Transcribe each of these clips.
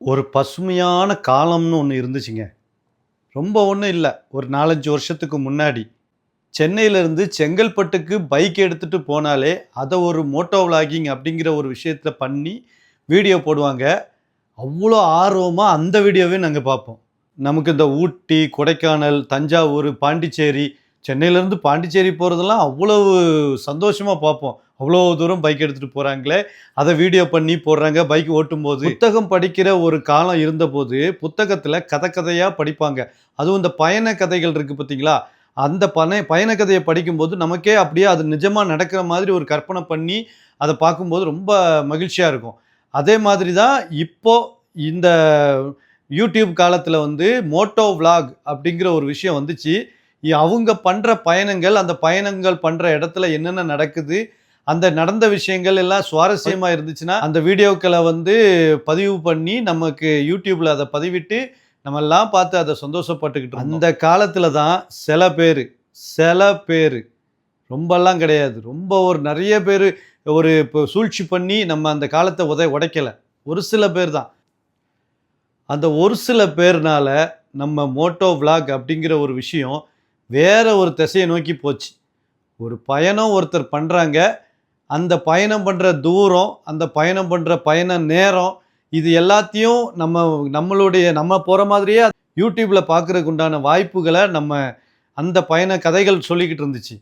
ஒரு பசுமையான காலம்னு ஒன்று இருந்துச்சுங்க. ரொம்ப ஒன்றும் இல்லை. ஒரு நாலஞ்சு வருஷத்துக்கு முன்னாடி. சென்னையிலேருந்து செங்கல்பட்டுக்கு பைக் எடுத்துகிட்டு போனாலே அதை ஒரு மோட்டோ விளாகிங் அப்படிங்கிற ஒரு விஷயத்தில் பண்ணி வீடியோ போடுவாங்க. அவ்வளோ ஆர்வமாக அந்த வீடியோவே நாங்கள் பார்ப்போம். நமக்கு இந்த ஊட்டி கொடைக்கானல் தஞ்சாவூர் பாண்டிச்சேரி சென்னையிலேருந்து பாண்டிச்சேரி போகிறதெல்லாம் அவ்வளவு சந்தோஷமாக பார்ப்போம். அவ்வளோ தூரம் பைக் எடுத்துகிட்டு போகிறாங்களே அதை வீடியோ பண்ணி போடுறாங்க பைக் ஓட்டும்போது. புத்தகம் படிக்கிற ஒரு காலம் இருந்தபோது புத்தகத்தில் கதை கதையாக படிப்பாங்க. அதுவும் இந்த பயண கதைகள் இருக்குது பார்த்தீங்களா? அந்த பனை பயண கதையை படிக்கும்போது நமக்கே அப்படியே அது நிஜமாக நடக்கிற மாதிரி ஒரு கற்பனை பண்ணி அதை பார்க்கும்போது ரொம்ப மகிழ்ச்சியாக இருக்கும். அதே மாதிரி தான் இப்போது இந்த யூடியூப் காலத்தில் வந்து மோட்டோ விளாக் அப்படிங்கிற ஒரு விஷயம் வந்துச்சு. அவங்க பண்ணுற பயணங்கள் அந்த பயணங்கள் பண்ணுற இடத்துல என்னென்ன நடக்குது அந்த நடந்த விஷயங்கள் எல்லாம் சுவாரஸ்யமாக இருந்துச்சுன்னா அந்த வீடியோக்களை வந்து பதிவு பண்ணி நமக்கு யூடியூப்பில் அதை பதிவிட்டு நம்ம எல்லாம் பார்த்து அதை சந்தோஷப்பட்டுக்கிட்டு அந்த காலத்தில் தான் சில பேர் சில பேர் ரொம்பலாம் கிடையாது. ரொம்ப ஒரு நிறைய பேர் ஒரு இப்போ சூழ்ச்சி பண்ணி நம்ம அந்த காலத்தை உதை உடைக்கலை. ஒரு சில பேர் தான். அந்த ஒரு சில பேர்னால நம்ம மோட்டோ விளாக் அப்படிங்கிற ஒரு விஷயம் வேற ஒரு திசையை நோக்கி போச்சு. ஒரு பயணம் ஒருத்தர் பண்ணுறாங்க அந்த பயணம் பண்ணுற தூரம் அந்த பயணம் பண்ணுற பயண நேரம் இது எல்லாத்தையும் நம்ம நம்மளுடைய நம்ம போகிற மாதிரியே யூடியூப்பில் பார்க்குறதுக்கு உண்டான வாய்ப்புகளை நம்ம அந்த பயண கதைகள் சொல்லிக்கிட்டு இருந்துச்சு.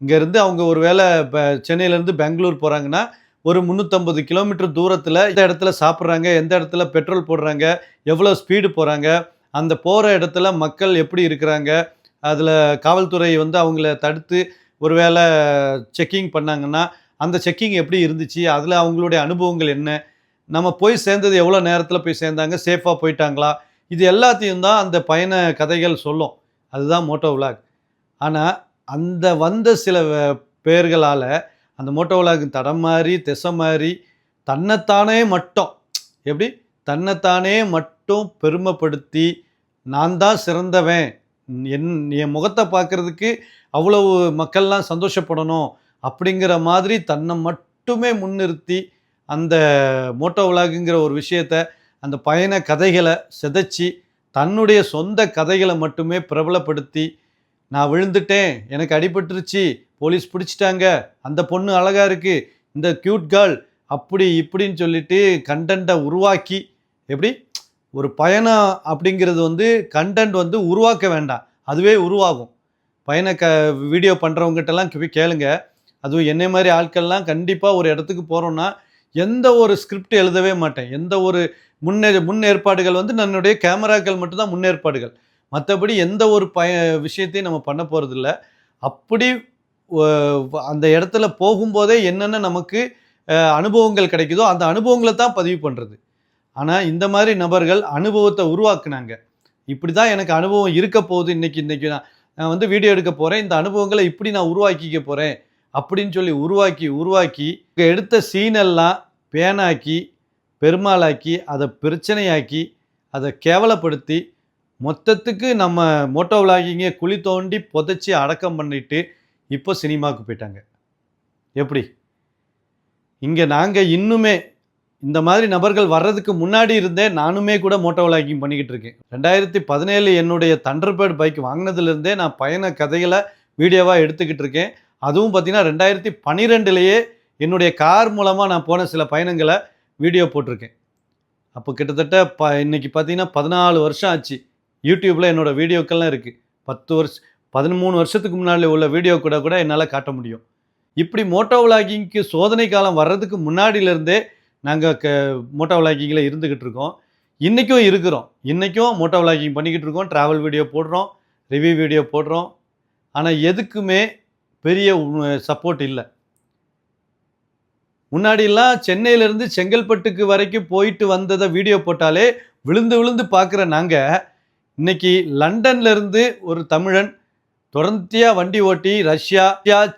இங்கேருந்து அவங்க ஒரு வேளை இப்போ சென்னையிலேருந்து பெங்களூர் போகிறாங்கன்னா ஒரு முந்நூற்றம்பது கிலோமீட்டர் தூரத்தில் எந்த இடத்துல சாப்பிட்றாங்க எந்த இடத்துல பெட்ரோல் போடுறாங்க எவ்வளோ ஸ்பீடு போகிறாங்க அந்த போகிற இடத்துல மக்கள் எப்படி இருக்கிறாங்க அதில் காவல்துறை வந்து அவங்கள தடுத்து ஒருவேளை செக்கிங் பண்ணாங்கன்னா அந்த செக்கிங் எப்படி இருந்துச்சு? அதில் அவங்களுடைய அனுபவங்கள் என்ன? நம்ம போய் சேர்ந்தது எவ்வளோ நேரத்தில் போய் சேர்ந்தாங்க? சேஃபாக போயிட்டாங்களா? இது எல்லாத்தையும் தான் அந்த பயண கதைகள் சொல்லும். அதுதான் மோட்டோ விளாக் ஆனால் அந்த வந்த சில பேர்களால் அந்த மோட்டோ விளாக் தடம் மாறி திசை மாறி தன்னைத்தானே மட்டும் எப்படி? தன்னைத்தானே மட்டும் பெருமைப்படுத்தி நான் தான் சிறந்தவன். என் என் முகத்தை பார்க்குறதுக்கு அவ்வளவு மக்கள்லாம் சந்தோஷப்படணும். அப்படிங்கிற மாதிரி தன்னை மட்டுமே முன்னிறுத்தி அந்த மோட்டோ விலாகுங்கிற ஒரு விஷயத்த அந்த பயண கதைகளை சிதைச்சி தன்னுடைய சொந்த கதைகளை மட்டுமே பிரபலப்படுத்தி நான் விழுந்துட்டேன் எனக்கு அடிபட்டுருச்சு போலீஸ் பிடிச்சிட்டாங்க அந்த பொண்ணு அழகாக இருக்குது இந்த க்யூட் கேர்ள் அப்படி இப்படின்னு சொல்லிட்டு கண்டென்ட்டை உருவாக்கி எப்படி? ஒரு பயணம் அப்படிங்கிறது வந்து கண்டென்ட் வந்து உருவாக்க வேண்டாம் அதுவே உருவாகும். பயண க வீடியோ பண்ணுறவங்ககிட்டலாம் போய் கேளுங்கள் அதுவும் என்னை மாதிரி ஆட்கள்லாம் கண்டிப்பாக ஒரு இடத்துக்கு போகிறோன்னா எந்த ஒரு ஸ்கிரிப்ட் எழுதவே மாட்டேன். எந்த ஒரு முன்னே முன்னேற்பாடுகள் வந்து என்னுடைய கேமராக்கள் மட்டும்தான் முன்னேற்பாடுகள். மற்றபடி எந்த ஒரு பய விஷயத்தையும் நம்ம பண்ண போகிறதில்ல அப்படி அந்த இடத்துல போகும்போதே என்னென்ன நமக்கு அனுபவங்கள் கிடைக்குதோ அந்த அனுபவங்களை தான் பதிவு பண்ணுறது ஆனால் இந்த மாதிரி நபர்கள் அனுபவத்தை உருவாக்குனாங்க. இப்படி தான் எனக்கு அனுபவம் இருக்க போகுது. இன்றைக்கி இன்றைக்கி நான் நான் வந்து வீடியோ எடுக்க போகிறேன் இந்த அனுபவங்களை இப்படி நான் உருவாக்கிக்க போகிறேன் அப்படின்னு சொல்லி உருவாக்கி உருவாக்கி எடுத்த சீனெல்லாம் பேனாக்கி பெருமாளாக்கி அதை பிரச்சனையாக்கி அதை கேவலப்படுத்தி மொத்தத்துக்கு நம்ம மோட்டோ விளாகிங்க குழி தோண்டி புதைச்சி அடக்கம் பண்ணிட்டு இப்போ சினிமாவுக்கு போயிட்டாங்க. எப்படி? இங்கே நாங்கள் இன்னுமே இந்த மாதிரி நபர்கள் வர்றதுக்கு முன்னாடி இருந்தே நானுமே கூட மோட்டோ விளாகிங் பண்ணிக்கிட்டு இருக்கேன். ரெண்டாயிரத்தி பதினேழு என்னுடைய தண்டர்பேர்ட் பைக் வாங்கினதுலேருந்தே நான் பயண கதைகளை வீடியோவாக எடுத்துக்கிட்டு இருக்கேன். அதுவும் பார்த்தீங்கன்னா ரெண்டாயிரத்தி பன்னிரெண்டுலேயே என்னுடைய கார் மூலமாக நான் போன சில பயணங்களை வீடியோ போட்டிருக்கேன். அப்போ கிட்டத்தட்ட ப இன்றைக்கி பார்த்தீங்கன்னா பதினாலு வருஷம் ஆச்சு. யூடியூப்பில் என்னோட வீடியோக்கள்லாம் இருக்குது பத்து வருஷம் பதிமூணு வருஷத்துக்கு முன்னாடி உள்ள வீடியோ கூட கூட என்னால் காட்ட முடியும். இப்படி மோட்டோ விளாகிங்க்கு சோதனை காலம் வர்றதுக்கு முன்னாடியிலேருந்தே நாங்கள் க மோட்டோ விளாகிங்கில் இருந்துக்கிட்டு இருக்கோம். இன்றைக்கும் இருக்கிறோம். இன்றைக்கும் மோட்டோ விளாகிங் பண்ணிக்கிட்டு இருக்கோம். ட்ராவல் வீடியோ போடுறோம். ரிவ்யூ வீடியோ போடுறோம். ஆனால் எதுக்குமே பெரிய சப்போர்ட் இல்லை. முன்னாடியெல்லாம் சென்னையிலேருந்து செங்கல்பட்டுக்கு வரைக்கும் போயிட்டு வந்ததை வீடியோ போட்டாலே விழுந்து விழுந்து பார்க்குற நாங்கள் இன்னைக்கு லண்டன்லேருந்து ஒரு தமிழன் தொடர்ந்தியாக வண்டி ஓட்டி ரஷ்யா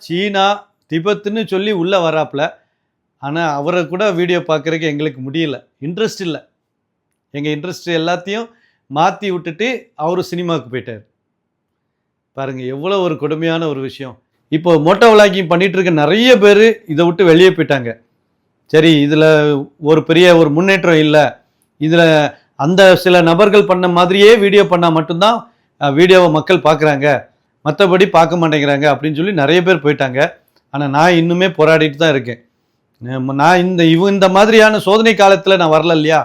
சீனா திபெத்துன்னு சொல்லி உள்ளே வராப்புல. ஆனால் அவரை கூட வீடியோ பார்க்குறக்கு எங்களுக்கு முடியல. இன்ட்ரெஸ்ட் இல்லை. எங்கள் இன்ட்ரெஸ்ட் எல்லாத்தையும் மாற்றி விட்டுட்டு அவர் சினிமாவுக்கு போயிட்டார். பாருங்கள் எவ்வளோ ஒரு கொடுமையான ஒரு விஷயம். இப்போ மோட்டோ விளாக்கிங் பண்ணிகிட்டு இருக்க நிறைய பேர் இதை விட்டு வெளியே போயிட்டாங்க. சரி இதில் ஒரு பெரிய ஒரு முன்னேற்றம் இல்லை. இதில் அந்த சில நபர்கள் பண்ண மாதிரியே வீடியோ பண்ணால் மட்டும்தான் வீடியோவை மக்கள் பார்க்குறாங்க மற்றபடி பார்க்க மாட்டேங்கிறாங்க அப்படின்னு சொல்லி நிறைய பேர் போயிட்டாங்க. ஆனால் நான் இன்னுமே போராடிட்டு தான் இருக்கேன். நான் இந்த இவ இந்த மாதிரியான சோதனை காலத்தில் நான் வரல இல்லையா?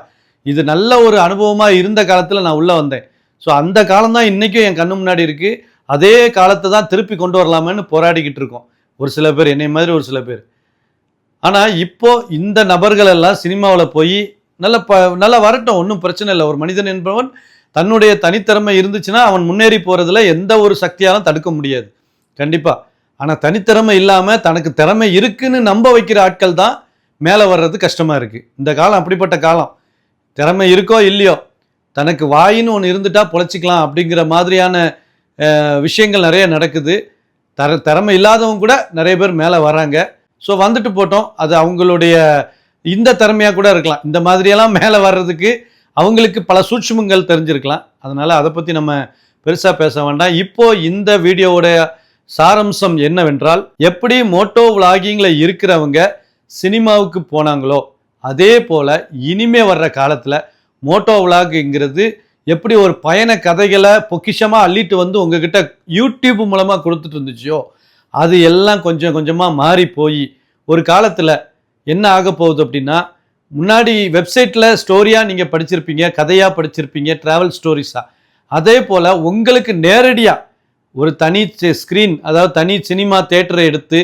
இது நல்ல ஒரு அனுபவமாக இருந்த காலத்தில் நான் உள்ளே வந்தேன். ஸோ அந்த காலம் தான் இன்றைக்கும் என் கண்ணு முன்னாடி இருக்குது அதே காலத்தை தான் திருப்பி கொண்டு வரலாமான்னு போராடிக்கிட்டு இருக்கோம். ஒரு சில பேர் என்னை மாதிரி ஒரு சில பேர். ஆனால் இப்போது இந்த நபர்கள் எல்லாம் சினிமாவில் போய் நல்ல ப நல்லா வரட்டும் ஒன்றும் பிரச்சனை இல்லை. ஒரு மனிதன் என்பவன் தன்னுடைய தனித்திறமை இருந்துச்சுன்னா அவன் முன்னேறி போகிறதுல எந்த ஒரு சக்தியாலும் தடுக்க முடியாது. கண்டிப்பாக ஆனால் தனித்திறமை இல்லாமல் தனக்கு திறமை இருக்குன்னு நம்ப வைக்கிற ஆட்கள் தான் மேலே வர்றது கஷ்டமாக இருக்குது இந்த காலம் அப்படிப்பட்ட காலம். திறமை இருக்கோ இல்லையோ தனக்கு வாயின்னு ஒன்று இருந்துட்டா பொழைச்சிக்கலாம் அப்படிங்கிற மாதிரியான விஷயங்கள் நிறைய நடக்குது. தர திறமை இல்லாதவங்க கூட நிறைய பேர் மேலே வராங்க. ஸோ வந்துட்டு போட்டோம். அது அவங்களுடைய இந்த திறமையாக கூட இருக்கலாம். இந்த மாதிரியெல்லாம் மேலே வர்றதுக்கு அவங்களுக்கு பல சூட்சுமங்கள் தெரிஞ்சிருக்கலாம். அதனால் அதை பற்றி நம்ம பெருசாக பேச வேண்டாம். இப்போது இந்த வீடியோவுடைய சாரம்சம் என்னவென்றால் எப்படி மோட்டோ விளாகிங்கில் இருக்கிறவங்க சினிமாவுக்கு போனாங்களோ அதே போல் இனிமே வர்ற காலத்தில் மோட்டோ விளாகுங்கிறது எப்படி ஒரு பயண கதைகளை பொக்கிஷமாக அள்ளிட்டு வந்து உங்ககிட்ட யூடியூப் மூலமாக கொடுத்துட்டு இருந்துச்சோ அது எல்லாம் கொஞ்சம் கொஞ்சமாக மாறி போய் ஒரு காலத்தில் என்ன ஆக போகுது அப்படின்னா முன்னாடி வெப்சைட்டில் ஸ்டோரியாக நீங்கள் படிச்சிருப்பீங்க கதையாக படிச்சிருப்பீங்க ட்ராவல் ஸ்டோரிஸாக அதே போல் உங்களுக்கு நேரடியாக ஒரு தனி ஸ்க்ரீன் அதாவது தனி சினிமா தேட்டரை எடுத்து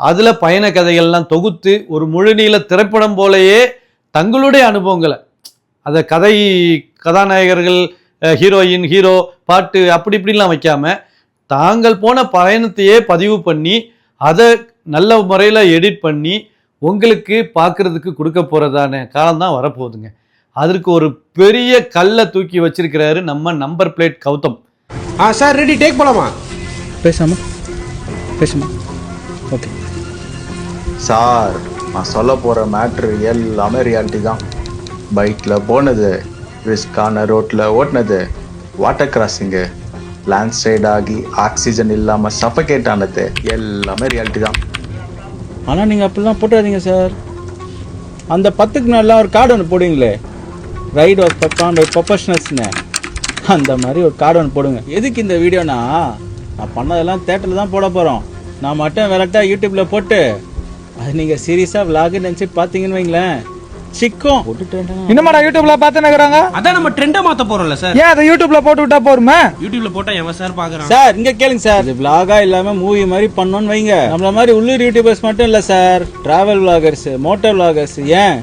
அதில் பயண கதைகள்லாம் தொகுத்து ஒரு முழுநீள திரைப்படம் போலயே தங்களுடைய அனுபவங்களை அதை கதை கதாநாயகர்கள் ஹீரோயின் ஹீரோ பாட்டு அப்படி இப்படிலாம் வைக்காம தாங்கள் போன பயணத்தையே பதிவு பண்ணி அதை நல்ல முறையில் எடிட் பண்ணி உங்களுக்கு பார்க்கறதுக்கு கொடுக்க போகிறதான காலம் தான் வரப்போகுதுங்க. அதற்கு ஒரு பெரிய கல்லை தூக்கி வச்சிருக்கிறாரு நம்ம நம்பர் பிளேட் கௌதம். ஆ சார் ரெடி டேக் போலாமா? பேசாம பேசுமா. ஓகே சார் நான் சொல்ல போகிற மேட்ரு எல்லாமே ரியாலிட்டி தான். பைக்கில் போனது ரிஸ்கான ரோட்டில் ஓட்டினது. வாட்டர் கிராசிங்கு லேண்ட்ஸ்லைட் ஆகி ஆக்சிஜன் இல்லாமல் சஃபகேட் ஆனது. எல்லாமே ரியாலிட்டி தான். ஆனால் நீங்கள் அப்படிலாம் போட்டுறாதீங்க சார் அந்த பத்துக்கு நல்லா ஒரு கார்டு ஒன்று போடுவீங்களே? ரைட் ஒர்க் பர்ஃபார்ம் ஒரு ப்ரொஃபஷனல்ஸ்னு அந்த மாதிரி ஒரு கார்டு ஒன்று போடுங்க. எதுக்கு இந்த வீடியோனா? நான் பண்ணதெல்லாம் தேட்டரில் தான் போட போகிறோம் நான் மட்டும் விரட்டா யூடியூப்பில் போட்டு அது நீங்கள் சீரியஸாக விளாகுன்னு நினச்சி பார்த்தீங்கன்னு வைங்களேன். சிக்கும். போட்டுட்டேன்டா. இன்னுமாடா யூடியூப்ல பார்த்து நகராங்க அதான் நம்ம ட்ரெண்டை மாத்த போறோம்ல சார் ஏன் அதை யூடியூப்ல போட்டு விட்டா போருமே? யூடியூப்ல போட்டா எவன் சார் பாக்குறான்? சார் இங்க கேளுங்க சார் இது விலாகா இல்லாம மூவி மாதிரி பண்ணோன்னு வைங்க. நம்மள மாதிரி உள்ளூர் யூடியூபர்ஸ் மட்டும் இல்ல sir travel vloggers motor vloggers ஏன்?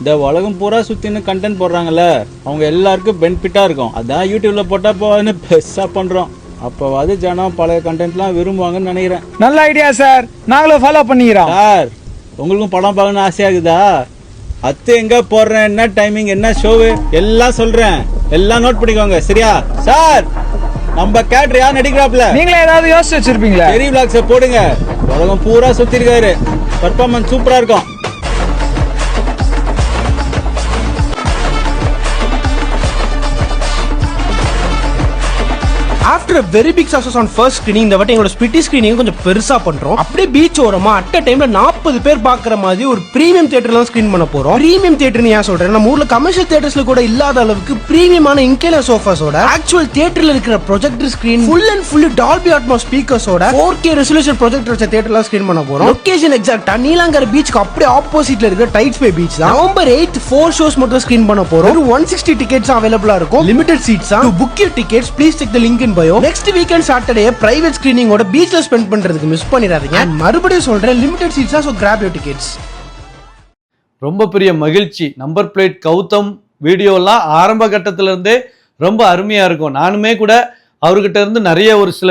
இந்த உலகம் பூரா சுத்தின்னு கண்டென்ட் போடுறாங்கல்ல. அவங்க எல்லாருக்கும் பெனிஃபிட்டா இருக்கும். அதான் யூடியூப்ல போட்டா போன்னு பெருசா பண்றோம். அப்போவாது ஜனம் பழைய கண்டென்ட்லாம் விரும்புவாங்கன்னு நினைக்கிறேன். நல்ல ஐடியா சார் நாங்களும் ஃபாலோ பண்ணிக்கிறோம். சார் உங்களுக்கும் படம் பார்க்கணும்னு ஆசையாகுதா? அத்து எங்க போடுறேன்? என்ன டைமிங் என்ன ஷோவு எல்லாம் சொல்றேன். எல்லாம் நோட் பண்ணிக்கோங்க. சரியா? சார் நம்ம கேட்ரு யார் நடிக்கிறாப்ல நீங்களே ஏதாவது யோசிச்சு வச்சிருப்பீங்களா? பெரிய பிளாக்ஸ போடுங்க. உலகம் பூரா சுத்தி இருக்காரு பர்ஃபார்மன்ஸ் சூப்பரா இருக்கும். After very big success on first screening இந்த வாட்டி எங்களோட ஸ்பிட்டி ஸ்கிரீனிங் கொஞ்சம் பெருசா பண்றோம். அப்படியே பீச் ஓரமா அட் அ டைம்ல நாற்பது பேர் பாக்குற மாதிரி ஒரு பிரீமியம் தியேட்டர்ல ஸ்கிரீன் பண்ண போறோம். பிரீமியம் தியேட்டர்னு ஏன் சொல்றேன் நம்ம ஊர்ல கமர்ஷியல் தியேட்டர்ஸ்ல கூட இல்லாத அளவுக்கு பிரீமியமான இன்கேலர் சோஃபாஸோட ஆக்சுவல் தியேட்டர்ல இருக்கிற projector screen full and full Dolby Atmos ஸ்பீக்கர்ஸோட four K resolution projector வச்ச தியேட்டர்ல ஸ்கிரீன் பண்ண போறோம். லொகேஷன் எக்ஸாக்டா நீலாங்கர பீச்சுக்கு அப்படியே ஆப்போசிட்ல இருக்கிற டைட்ஸ் பே பீச் தான். நவம்பர் எயிட் ஃபோர் ஷோஸ் மட்டும் ஸ்கிரீன் பண்ண போறோம். ஒன் சிக்ஸ்டி டிக்கெட்ஸ் அவைலபிளா இருக்கும். Limited seats book your tickets please check the link in bio next weekend Saturday private ஸ்கிரீனிங்கோட பீச்ல ஸ்பெண்ட் பண்றதுக்கு மிஸ் பண்ணிடாதீங்க. மறுபடியும் சொல்றேன் லிமிடெட் சீட்ஸா ஸோ கிராப் யூர் டிக்கெட்ஸ் ரொம்ப பெரிய மகிழ்ச்சி. நம்பர் பிளேட் கௌதம் வீடியோலாம் ஆரம்ப கட்டத்துல இருந்தே ரொம்ப அருமையா இருக்கும். நானுமே கூட அவர்கிட்ட இருந்து நிறைய ஒரு சில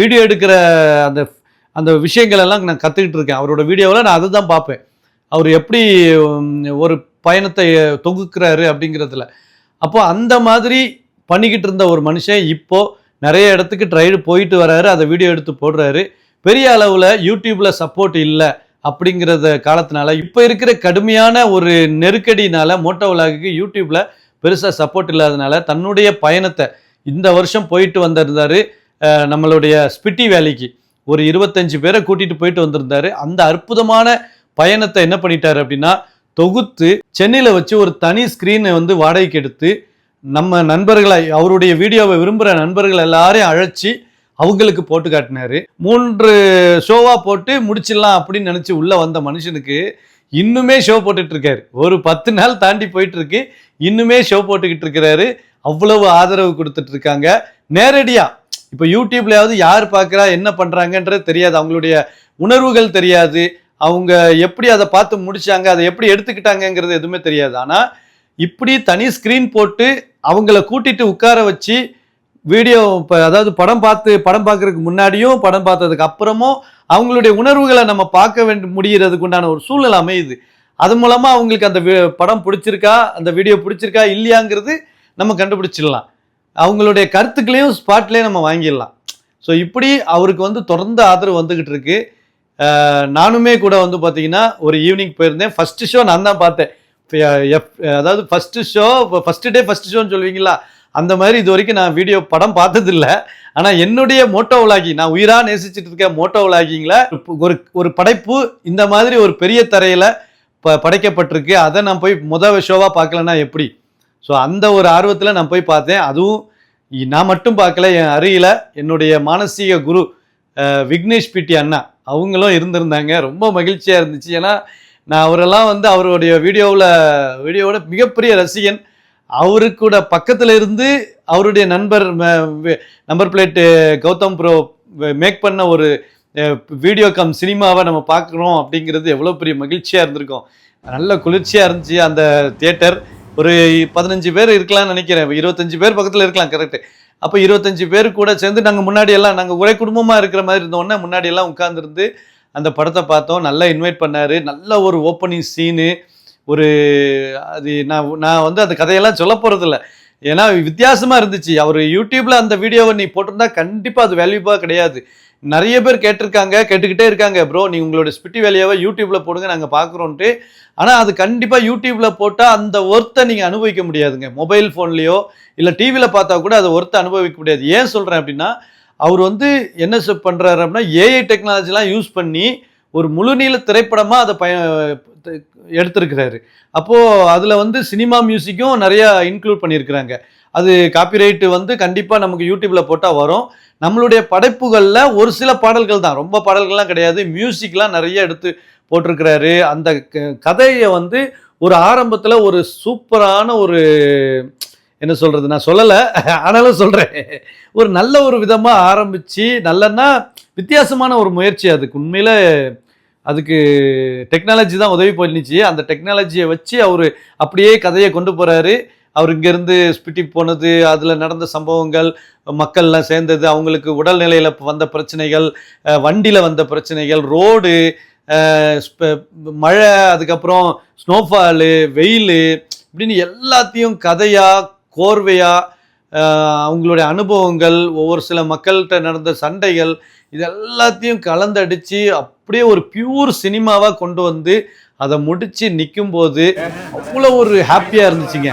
வீடியோ எடுக்கிற அந்த அந்த விஷயங்கள் எல்லாம் நான் கற்றுக்கிட்டு இருக்கேன். அவரோட வீடியோவில் நான் அதை தான் பார்ப்பேன். அவர் எப்படி ஒரு பயணத்தை தொகுக்கிறாரு அப்படிங்கிறதுல. அப்போ அந்த மாதிரி பண்ணிக்கிட்டு இருந்த ஒரு மனுஷன் இப்போது நிறைய இடத்துக்கு ட்ரைடு போயிட்டு வராரு அதை வீடியோ எடுத்து போடுறாரு. பெரிய அளவில் யூடியூப்பில் சப்போர்ட் இல்லை அப்படிங்கிறத காலத்தினால இப்போ இருக்கிற கடுமையான ஒரு நெருக்கடினால மோட்டோ விலாகுக்கு யூடியூப்பில் பெருசாக சப்போர்ட் இல்லாதனால தன்னுடைய பயணத்தை இந்த வருஷம் போயிட்டு வந்திருந்தாரு நம்மளுடைய ஸ்பிட்டி வேலைக்கு ஒரு இருபத்தஞ்சு பேரை கூட்டிகிட்டு போயிட்டு வந்திருந்தாரு. அந்த அற்புதமான பயணத்தை என்ன பண்ணிட்டார் அப்படின்னா தொகுத்து சென்னையில் வச்சு ஒரு தனி ஸ்க்ரீனை வந்து வாடகைக்கு எடுத்து நம்ம நண்பர்களை அவருடைய வீடியோவை விரும்புகிற நண்பர்கள் எல்லாரையும் அழைச்சி அவங்களுக்கு போட்டு காட்டினாரு. மூன்று ஷோவாக போட்டு முடிச்சிடலாம் அப்படின்னு நினச்சி உள்ளே வந்த மனுஷனுக்கு இன்னுமே ஷோ போட்டுட்டு இருக்காரு. ஒரு பத்து நாள் தாண்டி போயிட்டு இருக்கு. இன்னுமே ஷோ போட்டுக்கிட்டு இருக்கிறாரு. அவ்வளவு ஆதரவு கொடுத்துட்டு இருக்காங்க. இப்போ யூடியூப்லையாவது யார் பார்க்குறா என்ன பண்ணுறாங்கன்றது தெரியாது. அவங்களுடைய உணர்வுகள் தெரியாது. அவங்க எப்படி அதை பார்த்து முடிச்சாங்க அதை எப்படி எடுத்துக்கிட்டாங்கங்கிறது எதுவுமே தெரியாது. ஆனால் இப்படி தனி ஸ்க்ரீன் போட்டு அவங்கள கூட்டிட்டு உட்கார வச்சு வீடியோ இப்போ அதாவது படம் பார்த்து படம் பார்க்கறதுக்கு முன்னாடியும் படம் பார்த்ததுக்கு அப்புறமும் அவங்களுடைய உணர்வுகளை நம்ம பார்க்க வேண்டி முடிகிறதுக்கு உண்டான ஒரு சூழ்நிலை அமையுது. அது மூலமாக அவங்களுக்கு அந்த வி- படம் பிடிச்சிருக்கா அந்த வீடியோ பிடிச்சிருக்கா இல்லையாங்கிறது நம்ம கண்டுபிடிச்சிடலாம். அவங்களுடைய கருத்துக்களையும் ஸ்பாட்லேயே நம்ம வாங்கிடலாம். ஸோ இப்படி அவருக்கு வந்து தொடர்ந்து ஆதரவு வந்துக்கிட்டு இருக்கு. நானுமே கூட வந்து பார்த்தீங்கன்னா ஒரு ஈவினிங் போயிருந்தேன். ஃபஸ்ட்டு ஷோ நான் தான் பார்த்தேன். அதாவது first show first day first ஷோன்னு சொல்லுவீங்களா? அந்த மாதிரி இது வரைக்கும் நான் வீடியோ படம் பார்த்ததில்ல. ஆனால் என்னுடைய மோட்டோ விலாகி நான் உயிராக நேசிச்சுட்டு இருக்க மோட்டோ விலாகிங்கில் ஒரு ஒரு படைப்பு இந்த மாதிரி ஒரு பெரிய தரையில் ப படைக்கப்பட்டிருக்கு. அதை நான் போய் முதல் ஷோவாக பார்க்கலன்னா எப்படி? ஸோ அந்த ஒரு ஆர்வத்தில் நான் போய் பார்த்தேன். அதுவும் நான் மட்டும் பார்க்கல என் அருகில் என்னுடைய மானசீக குரு விக்னேஷ் பிட்டி அண்ணா. அவங்களும் இருந்திருந்தாங்க. ரொம்ப மகிழ்ச்சியாக இருந்துச்சு. ஏன்னா நான் அவரெல்லாம் வந்து அவருடைய வீடியோவில் வீடியோவோட மிகப்பெரிய ரசிகன். அவரு கூட பக்கத்தில் இருந்து அவருடைய நண்பர் number plate Gautham bro make பண்ண ஒரு வீடியோ கம் சினிமாவை நம்ம பார்க்குறோம் அப்படிங்கிறது எவ்வளோ பெரிய மகிழ்ச்சியாக இருந்திருக்கும். நல்ல குளிர்ச்சியாக இருந்துச்சு அந்த தியேட்டர். ஒரு பதினஞ்சு பேர் இருக்கலாம்னு நினைக்கிறேன். இருபத்தஞ்சு பேர் பக்கத்தில் இருக்கலாம் கரெக்ட் அப்போ இருபத்தஞ்சு பேர் கூட சேர்ந்து நாங்கள் முன்னாடி எல்லாம் நாங்கள் ஒரே குடும்பமாக இருக்கிற மாதிரி இருந்தோன்னே முன்னாடி எல்லாம் உட்காந்துருந்து அந்த படத்தை பார்த்தோம். நல்லா இன்வைட் பண்ணாரு. நல்ல ஒரு ஓப்பனிங் சீனு ஒரு அது நான் நான் வந்து அந்த கதையெல்லாம் சொல்ல போகிறதில்ல ஏன்னா வித்தியாசமாக இருந்துச்சு. அவர் யூடியூப்பில் அந்த வீடியோவை நீ போட்டிருந்தா கண்டிப்பாக அது வேல்யூபாக கிடையாது. நிறைய பேர் கேட்டிருக்காங்க கேட்டுக்கிட்டே இருக்காங்க. ப்ரோ நீ உங்களோட ஸ்பிட்டி வேலையாவை யூடியூப்பில் போடுங்க நாங்கள் பார்க்குறோன்ட்டு ஆனால் அது கண்டிப்பாக யூடியூப்பில் போட்டால் அந்த ஒர்த்தை நீங்கள் அனுபவிக்க முடியாதுங்க. மொபைல் ஃபோன்லேயோ இல்லை டிவியில் பார்த்தா கூட அதை ஒர்த்தை அனுபவிக்க முடியாது. ஏன் சொல்கிறேன் அப்படின்னா அவர் வந்து என்ன சார் பண்றாரு அப்படின்னா ஏஐ டெக்னாலஜிலாம் யூஸ் பண்ணி ஒரு முழுநீள திரைப்படமாக அதை பய எடுத்திருக்கிறாரு. அப்போது அதில் வந்து சினிமா மியூசிக்கும் நிறையா இன்க்ளூட் பண்ணியிருக்கிறாங்க. அது காப்பிரைட்டு வந்து கண்டிப்பாக நமக்கு யூடியூப்பில் போட்டால் வரும். நம்மளுடைய படைப்புகளில் ஒரு சில பாடல்கள் தான். ரொம்ப பாடல்கள்லாம் கிடையாது. மியூசிக்லாம் நிறைய எடுத்து போட்டிருக்கிறாரு. அந்த க- கதையை வந்து ஒரு ஆரம்பத்தில் ஒரு சூப்பரான ஒரு என்ன சொல்கிறது நான் சொல்லலை. ஆனாலும் சொல்கிறேன் ஒரு நல்ல ஒரு விதமாக ஆரம்பித்து நல்லன்னா வித்தியாசமான ஒரு முயற்சி அதுக்கு. உண்மையில் அதுக்கு டெக்னாலஜி தான் உதவி பண்ணிச்சு. அந்த டெக்னாலஜியை வச்சு அவர் அப்படியே கதையை கொண்டு போகிறாரு அவர் இங்கேருந்து ஸ்பிட்டி போனது அதில் நடந்த சம்பவங்கள் மக்கள்லாம் சேர்ந்தது அவங்களுக்கு உடல்நிலையில் வந்த பிரச்சனைகள் வண்டியில் வந்த பிரச்சனைகள் ரோடு மழை அதுக்கப்புறம் ஸ்னோஃபாலு வெயில் இப்படின்னு எல்லாத்தையும் கதையாக கோர்வையாக அவங்களுடைய அனுபவங்கள் ஒவ்வொரு சில மக்கள்கிட்ட நடந்த சண்டைகள் இது எல்லாத்தையும் கலந்தடிச்சு அப்படியே ஒரு பியூர் சினிமாவாக கொண்டு வந்து அதை முடித்து நிற்கும் போது அவ்வளோ ஒரு ஹாப்பியாக இருந்துச்சுங்க.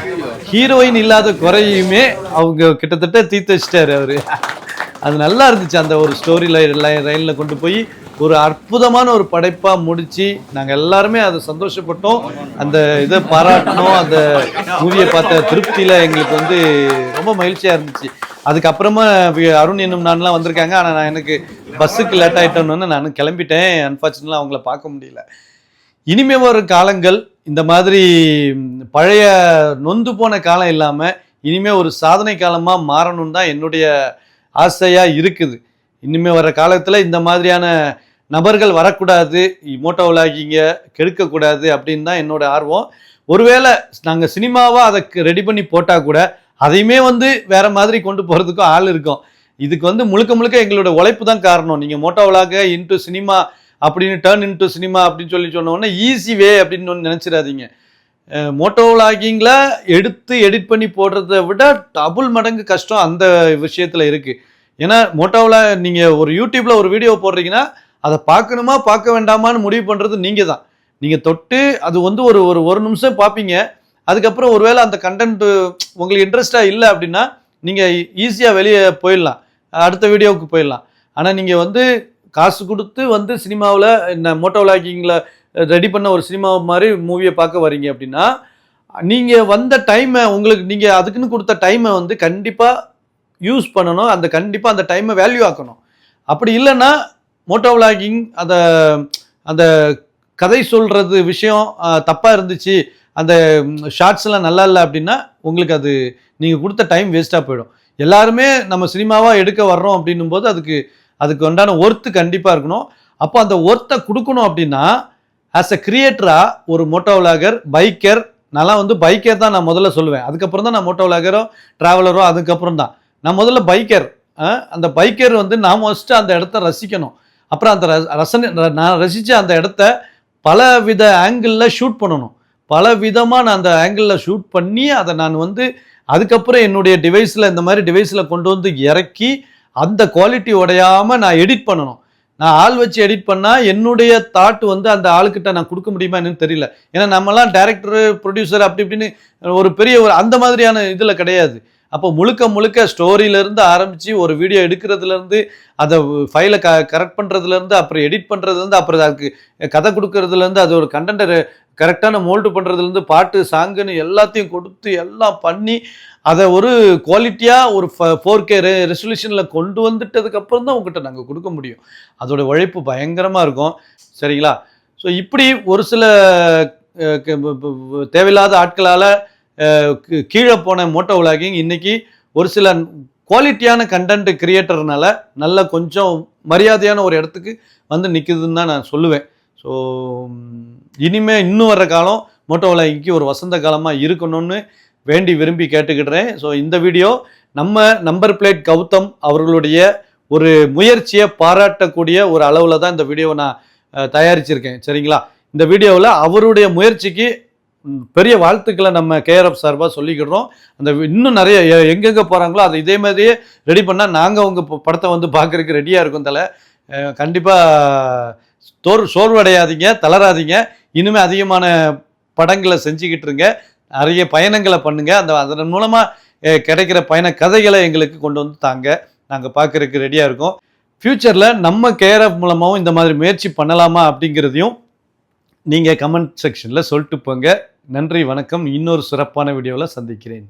ஹீரோயின் இல்லாத குறையுமே அவங்க கிட்டத்தட்ட தீர்த்து வச்சிட்டாரு அவர். அது நல்லா இருந்துச்சு அந்த ஒரு ஸ்டோரி லைனில் கொண்டு போய் ஒரு அற்புதமான ஒரு படைப்பாக முடிச்சு நாங்கள் எல்லாருமே அதை சந்தோஷப்பட்டோம். அந்த இதை பாராட்டினோம். அந்த மூவியை பார்த்த திருப்தியில் எங்களுக்கு வந்து ரொம்ப மகிழ்ச்சியாக இருந்துச்சு. அதுக்கப்புறமா அருண் என்னும் நான்லாம் வந்திருக்காங்க. ஆனால் நான் எனக்கு பஸ்ஸுக்கு லேட் ஆகிட்டோன்னு நான் கிளம்பிட்டேன். அன்ஃபார்ச்சுனேட்லாம் அவங்கள பார்க்க முடியல. இனிமே வரும் காலங்கள் இந்த மாதிரி பழைய நொந்து போன காலம் இல்லாமல் இனிமே ஒரு சாதனை காலமாக மாறணும் தான் என்னுடைய ஆசையாக இருக்குது. இனிமே வர காலத்தில் இந்த மாதிரியான நபர்கள் வரக்கூடாது மோட்டோ விளாகிங்க கெடுக்கக்கூடாது அப்படின்னு தான் என்னோட ஆர்வம். ஒருவேளை நாங்கள் சினிமாவாக அதை ரெடி பண்ணி போட்டால் கூட அதையுமே வந்து வேற மாதிரி கொண்டு போகிறதுக்கும் ஆள் இருக்கும். இதுக்கு வந்து முழுக்க முழுக்க எங்களோட உழைப்பு தான் காரணம். நீங்கள் மோட்டோ விளாக இன்ட்டு சினிமா அப்படின்னு டேர்ன் இன்ட்டு சினிமா அப்படின்னு சொல்லி சொன்னோன்னே ஈஸி வே அப்படின்னு ஒன்று நினச்சிடாதீங்க. மோட்டோ விளாகிங்கில் எடுத்து எடிட் பண்ணி போடுறத விட டபுள் மடங்கு கஷ்டம் அந்த விஷயத்தில் இருக்குது ஏன்னா மோட்டோவில் நீங்கள் ஒரு யூடியூப்பில் ஒரு வீடியோ போடுறீங்கன்னா அதை பார்க்கணுமா பார்க்க வேண்டாமான்னு முடிவு பண்ணுறது நீங்கள் தான் நீங்கள் தொட்டு அது வந்து ஒரு ஒரு ஒரு நிமிஷம் பார்ப்பீங்க. அதுக்கப்புறம் ஒருவேளை அந்த கண்டென்ட் உங்களுக்கு இன்ட்ரெஸ்டாக இல்லை அப்படின்னா நீங்கள் ஈஸியாக வெளியே போயிடலாம். அடுத்த வீடியோவுக்கு போயிடலாம். ஆனால் நீங்கள் வந்து காசு கொடுத்து வந்து சினிமாவில் இந்த மோட்டோ விளாக்கிங்கில் ரெடி பண்ண ஒரு சினிமா மாதிரி மூவியை பார்க்க வரீங்க அப்படின்னா நீங்கள் வந்த டைமை உங்களுக்கு நீங்கள் அதுக்குன்னு கொடுத்த டைமை வந்து கண்டிப்பாக யூஸ் பண்ணணும். அந்த கண்டிப்பாக அந்த டைமை வேல்யூ ஆக்கணும். அப்படி இல்லைன்னா மோட்டோ விளாகிங் அந்த அந்த கதை சொல்கிறது விஷயம் தப்பாக இருந்துச்சு அந்த ஷார்ட்ஸ்லாம் நல்லா இல்லை அப்படின்னா உங்களுக்கு அது நீங்கள் கொடுத்த டைம் வேஸ்ட்டாக போயிடும். எல்லாருமே நம்ம சினிமாவாக எடுக்க வர்றோம் அப்படின்னும் போது அதுக்கு அதுக்கு உண்டான ஒர்த்து கண்டிப்பாக இருக்கணும். அப்போ அந்த ஒர்த்தை கொடுக்கணும் அப்படின்னா ஆஸ் அ கிரியேட்டராக ஒரு மோட்டோ விளாகர் பைக்கர் நான்லாம் வந்து பைக்கர் தான் நான் முதல்ல சொல்லுவேன். அதுக்கப்புறம் தான் நான் மோட்டோ விளாகரோ ட்ராவலரோ அதுக்கப்புறம் தான். நான் முதல்ல பைக்கர் அந்த பைக்கர் வந்து நான் ஃபஸ்ட்டு அந்த இடத்த ரசிக்கணும். அப்புறம் அந்த ரசனை நான் ரசித்த அந்த இடத்த பல வித ஆங்கிளில் ஷூட் பண்ணணும். பல விதமாக நான் அந்த ஆங்கிளில் ஷூட் பண்ணி அதை நான் வந்து அதுக்கப்புறம் என்னுடைய டிவைஸில் இந்த மாதிரி டிவைஸில் கொண்டு வந்து இறக்கி அந்த குவாலிட்டி உடையாமல் நான் எடிட் பண்ணணும். நான் ஆள் வச்சு எடிட் பண்ணால் என்னுடைய தாட் வந்து அந்த ஆளுக்கிட்ட நான் கொடுக்க முடியுமா என்னன்னு தெரியல. ஏன்னா நம்மலாம் டேரக்டர் ப்ரொடியூசர் அப்படி இப்படின்னு ஒரு பெரிய ஒரு அந்த மாதிரியான இதில் கிடையாது. அப்போ முழுக்க முழுக்க ஸ்டோரியிலேருந்து ஆரம்பித்து ஒரு வீடியோ எடுக்கிறதுலேருந்து அதை ஃபைலை க கரெக்ட் பண்ணுறதுலேருந்து அப்புறம் எடிட் பண்ணுறதுலேருந்து அப்புறம் அதுக்கு கதை கொடுக்கறதுலேருந்து அது ஒரு கண்டென்ட்டை கரெக்டான மோல்டு பண்ணுறதுலேருந்து பாட்டு சாங்குன்னு எல்லாத்தையும் கொடுத்து எல்லாம் பண்ணி அதை ஒரு குவாலிட்டியாக ஒரு ஃபோர் கே ரெசல்யூஷனில் கொண்டு வந்துட்டதுக்கப்புறம் தான் உங்ககிட்ட நாங்கள் கொடுக்க முடியும். அதோட உழைப்பு பயங்கரமாக இருக்கும். சரிங்களா? ஸோ இப்படி ஒரு சில தேவையில்லாத ஆட்களால் கீழே போன மோட்டோ விளாகிங் இன்றைக்கி ஒரு சில குவாலிட்டியான கண்டென்ட் கிரியேட்டர்னால நல்ல கொஞ்சம் மரியாதையான ஒரு இடத்துக்கு வந்து நிற்குதுன்னு தான் நான் சொல்லுவேன். ஸோ இனிமே இன்னும் வர்ற காலம் மோட்டோ விளாகிங்க்கு ஒரு வசந்த காலமாக இருக்கணும்னு வேண்டி விரும்பி கேட்டுக்கிடுறேன். ஸோ இந்த வீடியோ நம்ம நம்பர் பிளேட் கௌதம் அவர்களுடைய ஒரு முயற்சியை பாராட்டக்கூடிய ஒரு அளவில் தான் இந்த வீடியோவை நான் தயாரிச்சிருக்கேன். சரிங்களா? இந்த வீடியோவில் அவருடைய முயற்சிக்கு பெரிய வாழ்த்துக்களை நம்ம கேஆர்எஃப் சார்பாக சொல்லிக்கிடுறோம். அந்த இன்னும் நிறைய எங்கெங்கே போகிறாங்களோ அதை இதே மாதிரியே ரெடி பண்ணால் நாங்கள் உங்கள் படத்தை வந்து பார்க்குறதுக்கு ரெடியாக இருக்கும் தலை. கண்டிப்பாக தோர் சோர்வடையாதீங்க தளராதீங்க. இனிமேல் அதிகமான படங்களை செஞ்சுக்கிட்டு இருங்க. நிறைய பயணங்களை பண்ணுங்கள் அந்த அதன் மூலமாக கிடைக்கிற பயண கதைகளை எங்களுக்கு கொண்டு வந்து தாங்க. நாங்கள் பார்க்குறதுக்கு ரெடியாக இருக்கோம். ஃப்யூச்சரில் நம்ம கேஆர்எஃப் மூலமாகவும் இந்த மாதிரி முயற்சி பண்ணலாமா அப்படிங்கிறதையும் நீங்கள் கமெண்ட் செக்ஷனில் சொல்லிட்டு போங்க. நன்றி வணக்கம். இன்னொரு சிறப்பான வீடியோவில் சந்திக்கிறேன்.